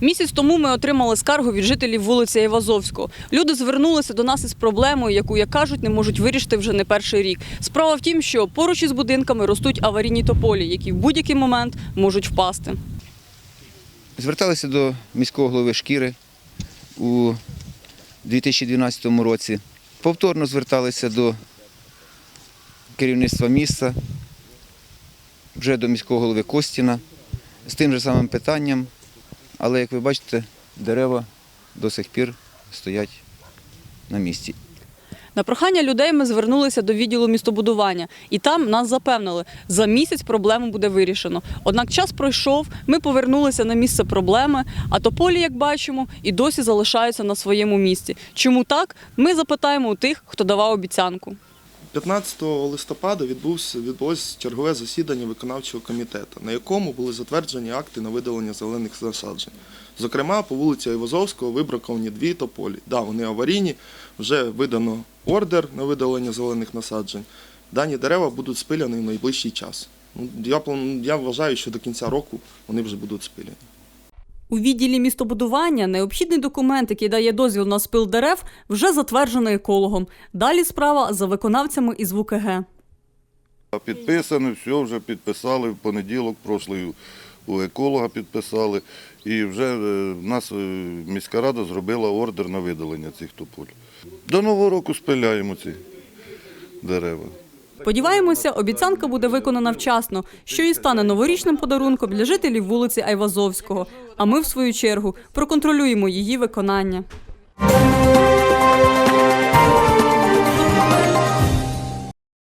Місяць тому ми отримали скаргу від жителів вулиці Івазовського. Люди звернулися до нас із проблемою, яку, як кажуть, не можуть вирішити вже не перший рік. Справа в тім, що поруч із будинками ростуть аварійні тополі, які в будь-який момент можуть впасти. Зверталися до міського голови шкіри у 2012 році. Повторно зверталися до керівництва міста, вже до міського голови Костіна з тим же самим питанням. Але, як ви бачите, дерева до сих пір стоять на місці. На прохання людей ми звернулися до відділу містобудування, і там нас запевнили, за місяць проблему буде вирішено. Однак час пройшов, ми повернулися на місце проблеми, а тополі, як бачимо, і досі залишаються на своєму місці. Чому так? Ми запитаємо у тих, хто давав обіцянку. 15 листопада відбувся відбулось чергове засідання виконавчого комітету, на якому були затверджені акти на видалення зелених насаджень. Зокрема, по вулиці Івазовського вибраковані дві тополі. Да, вони аварійні, вже видано ордер на видалення зелених насаджень. Дані дерева будуть спиляні в найближчий час. Ну, Я, я вважаю, що до кінця року вони вже будуть спиляні. У відділі містобудування необхідний документ, який дає дозвіл на спил дерев, вже затверджений екологом. Далі справа за виконавцями із ВКГ. Підписано, все вже підписали в понеділок, прошлий у еколога підписали. І вже е, в нас е, міська рада зробила ордер на видалення цих тополь. До Нового року спиляємо ці дерева. Сподіваємося, обіцянка буде виконана вчасно, що і стане новорічним подарунком для жителів вулиці Айвазовського. А ми, в свою чергу, проконтролюємо її виконання.